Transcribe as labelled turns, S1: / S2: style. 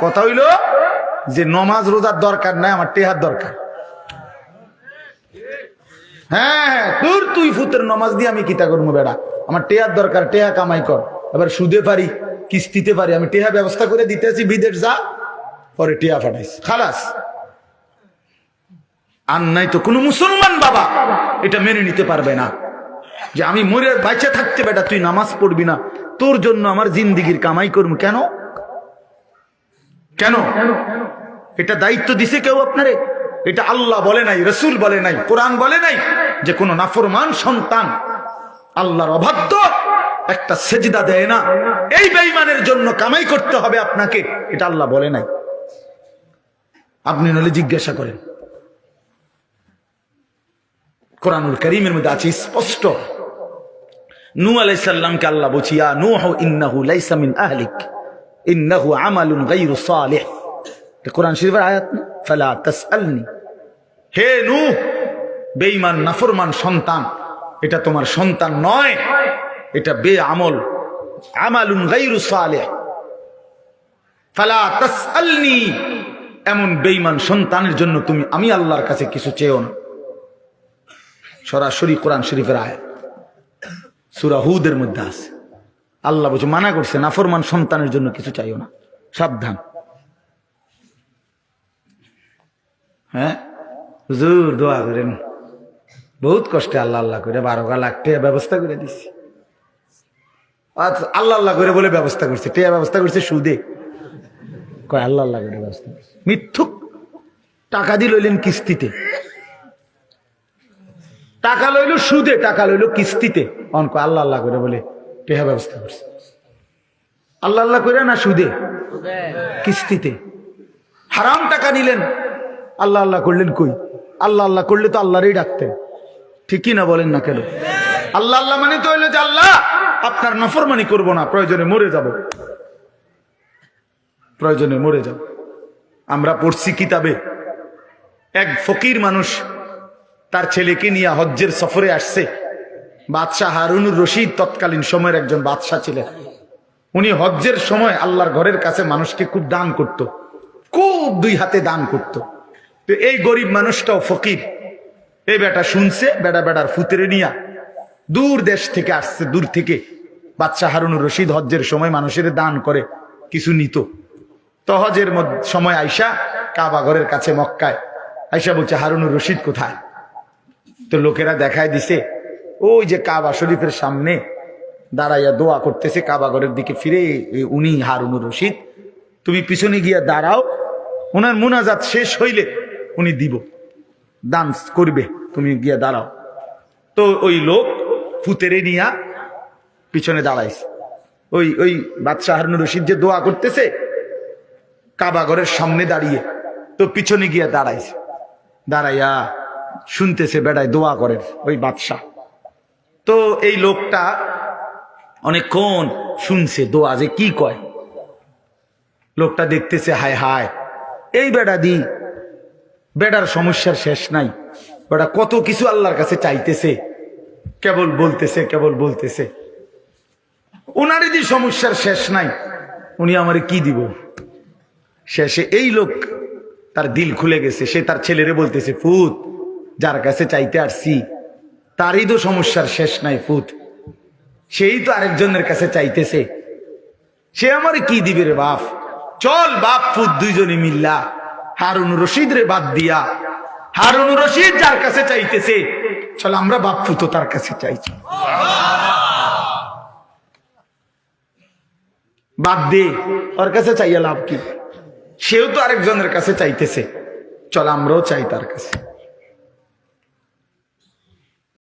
S1: কথা হইল যে নমাজ রোজার দরকার নাই, আমার টেহার দরকার। হ্যাঁ হ্যাঁ তোর তুই ফুতের নমাজ দিয়ে আমি কিতা করব বেড়া? আমার টেহার দরকার, টেহা কামাই কর। এবার সুদে পারি, কিস্তিতে পারি, আমি টেহা ব্যবস্থা করে দিতেছি, বিদেশ যা, পরে টেহা ফাটাইস খালাস। আর নাই তো কোনো মুসলমান বাবা, এটা মেনে নিতে পারবে না। যে আমি মরে, বাইচে থাকতে বেটা, তুই নামাজ পড়বি না। তোর জন্য আমার জিন্দিগির কামাই করব। কেন? কেন? এটা দায়িত্ব দিছে কেউ আপনারে? এটা আল্লাহ বলে নাই, রসুল বলে নাই, কোরআন বলে নাই যে কোন নাফরমান সন্তান আল্লাহর অবাধ্য একটা সেজদা দেয় না। এই বেঈমানের জন্য কামাই করতে হবে আপনাকে, এটা আল্লাহ বলে নাই। আপনি নলে জিজ্ঞাসা করেন। কোরআনুল করিমের মধ্যে আছে স্পষ্ট নূ আলাইসাল্লামকে আল্লাহ বলছিয়া নূহ ইন্নাহু লাইসা মিন আহলিক। ইন্নাহু আমালুন গায়রু সালিহ। কোরআন শরীফের আয়াত না? ফালা তাসআলনি। হে নূহ, বেঈমান, নাফরমান সন্তান, এটা তোমার সন্তান নয়, এটা বে আমল আমালুন গায়রু সালিহ। ফালা তাসআলনি। এমন বেঈমান সন্তানের জন্য তুমি, আমি আল্লাহর কাছে কিছু চেয়েও না। সরাসরি কোরআন শরীফের আয়াত। সুরা হুদের মধ্যে আছে। আল্লাহ বলছে, মানা করছে, নাফরমান সন্তানের জন্য কিছু চাইও না। সাবধান। হ্যাঁ? হুজুর, দোয়া করেন। বহুত কষ্টে আল্লাহ আল্লাহ করে বারো গা লাখ টেয়া ব্যবস্থা করে দিছি। আল্লাহ আল্লাহ করে বলে ব্যবস্থা করছে। টেয়া ব্যবস্থা করছে সুদে। কয়, আল্লাহ আল্লাহ করে ব্যবস্থা করছে। মিথ্যুক। টাকা দিয়ে লইলেন কিস্তিতে। টাকা লইল সুদে, টাকা লইল কিস্তিতে। অন কয়, আল্লাহ আল্লাহ করে বলে টেহা ব্যবস্থা করছে। আল্লাহ আল্লাহ করে না সুদে? কিস্তিতে। হারাম টাকা নিলেন। আল্লাহ আল্লাহ করলেন কই? আল্লাহ আল্লাহ করলে তো আল্লাহরই ডাকতেন। ঠিকই না বলেন না কেন? আল্লাহ আল্লাহ মানে তো হইল যে আল্লাহ, আপনার নফর নফরমানি করব না, প্রয়োজনে মরে যাব। প্রয়োজনে মরে যাব। আমরা পড়ছি কিতাবে, এক ফকির মানুষ তার ছেলেকে নিয়ে হজ্জের সফরে আসছে। বাদশাহ হারুনুর রশিদ তৎকালীন সময়ের একজন বাদশাহ ছিলেন। উনি হজ্জের সময় আল্লাহর ঘরের কাছে মানুষকে খুব দান করত, খুব দুই হাতে দান করত। তো এই গরিব মানুষটাও ফকির। এই বেটা শুনছে বেটা বেটার ফুতেরে নিয়া দূর দেশ থেকে আসছে, দূর থেকে। বাদশাহ হারুনুর রশিদ হজ্জের সময় মানুষের দান করে, কিছু নিত। তো হজের সময় আইসা কাবা ঘরের কাছে মক্কায়। আইসা বলছে, হারুনুর রশিদ কোথায়? তো লোকেরা দেখায় দিছে ওই যে কাবা শরীফের সামনে দাঁড়াইয়া দোয়া করতেছে, কাবা ঘরের দিকে ফিরে উনি হারুনুর রশিদ, তুমি পিছনে গিয়া দাঁড়াও ওনার মুনাজাত শেষ হইলে উনি দিব দান করবে, তুমি গিয়া দাঁড়াও। তো ওই লোক ফুতেরে নিয়া পিছনে দাঁড়াইছে। ওই ওই বাদশাহ হারুনুর রশিদ যে দোয়া করতেছে, কাবা ঘরের সামনে দাঁড়িয়ে, তো পিছনে গিয়া দাঁড়াইছে। দাঁড়াইয়া শুনতেছে বেড়ায় দোয়া করেন ওই বাদশাহ। তো এই লোকটা অনেকক্ষণ শুনছে, দোয়া যে কি কয়। লোকটা দেখতেছে, হায় হায়, এই বেড়া দি বেড়ার সমস্যার শেষ নাই। বেড়া কত কিছু আল্লাহর কাছে চাইতেছে, কেবল বলতেছে কেবল বলতেছে। ওনারই যে সমস্যার শেষ নাই, উনি আমারে কি দিব? শেষে এই লোক তার দিল খুলে গেছে, সে তার ছেলেরে বলতেছে, ফুত, যার কাছে চাইতে আসছি তারই তো সমস্যার শেষ নাই ফুত সেই তো আরেকজনের কাছে চাইতেছে। সে আমার কি দিবে রে বাপ? চল বাপ ফুত দুইজনে মিল্লা। হারুন রশিদ রে বাদ দিয়া। হারুন রশিদ যার কাছে চাইতেছে, চল আমরা বাপ ফুত তার কাছে চাইছি বাদ দে, ওর কাছে চাইয়া লাভ কি? সেও তো আরেকজনের কাছে চাইতেছে। চল আমরাও চাই তার কাছে।